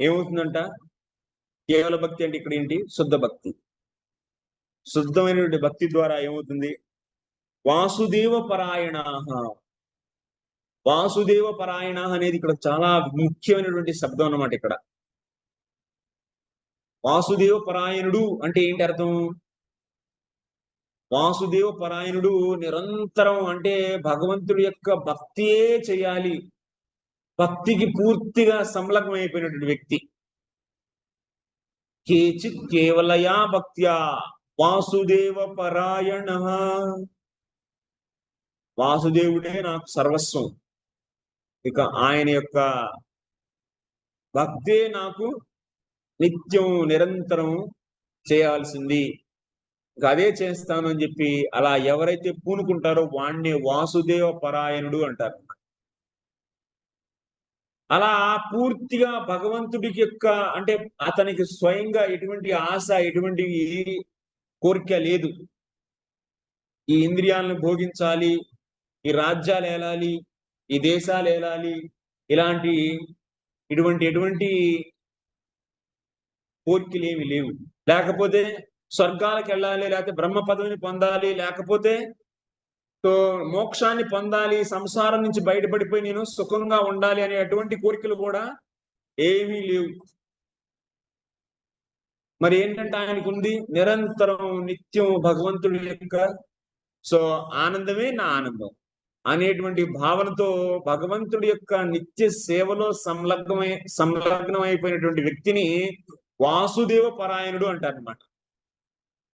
ఏమవుతుందంట? కేవల భక్తి అంటే ఇక్కడ ఏంటి? శుద్ధ భక్తి. శుద్ధమైనటువంటి భక్తి ద్వారా ఏమవుతుంది? వాసుదేవ పరాయణ వాసుదేవ పరాయణ అనేది ఇక్కడ చాలా ముఖ్యమైనటువంటి శబ్దం అన్నమాట ఇక్కడ. వాసుదేవ పరాయణుడు అంటే ఏంటి అర్థం? వాసుదేవ పరాయణుడు నిరంతరం అంటే భగవంతుడి యొక్క భక్తియే చేయాలి. భక్తికి పూర్తిగా సంలగ్నం అయిపోయినటువంటి వ్యక్తి. కేచిత్ కేవలయా భక్త్యా వాసుదేవ పరాయణ. వాసుదేవుడే నాకు సర్వస్వం. ఇక ఆయన యొక్క భక్తే నాకు నిత్యం నిరంతరం చేయాల్సింది. ఇక అదే చేస్తాను అని చెప్పి అలా ఎవరైతే పూనుకుంటారో వాణ్ణి వాసుదేవ పరాయణుడు అంటారు. అలా పూర్తిగా భగవంతుడికి యొక్క అంటే అతనికి స్వయంగా ఎటువంటి ఆశ ఎటువంటి కోరిక లేదు. ఈ ఇంద్రియాలను భోగించాలి ఈ రాజ్యాలు ఏలాలి ఈ దేశాలు ఏలాలి ఇలాంటి ఇటువంటి ఎటువంటి కోరికలు ఏమి లేవు. లేకపోతే స్వర్గాలకు వెళ్ళాలి లేకపోతే బ్రహ్మ పదవిని పొందాలి లేకపోతే సో మోక్షాన్ని పొందాలి సంసారం నుంచి బయటపడిపోయి నేను సుఖంగా ఉండాలి అనే అటువంటి కోరికలు కూడా ఏమీ లేవు. మరి ఏంటంటే ఆయనకు ఉంది నిరంతరం నిత్యం భగవంతుడి యొక్క సో ఆనందమే నా ఆనందం అనేటువంటి భావనతో భగవంతుడి యొక్క నిత్య సేవలో సంలగ్నమై సంలగ్నం అయిపోయినటువంటి వ్యక్తిని వాసుదేవ పరాయణుడు అంటారనమాట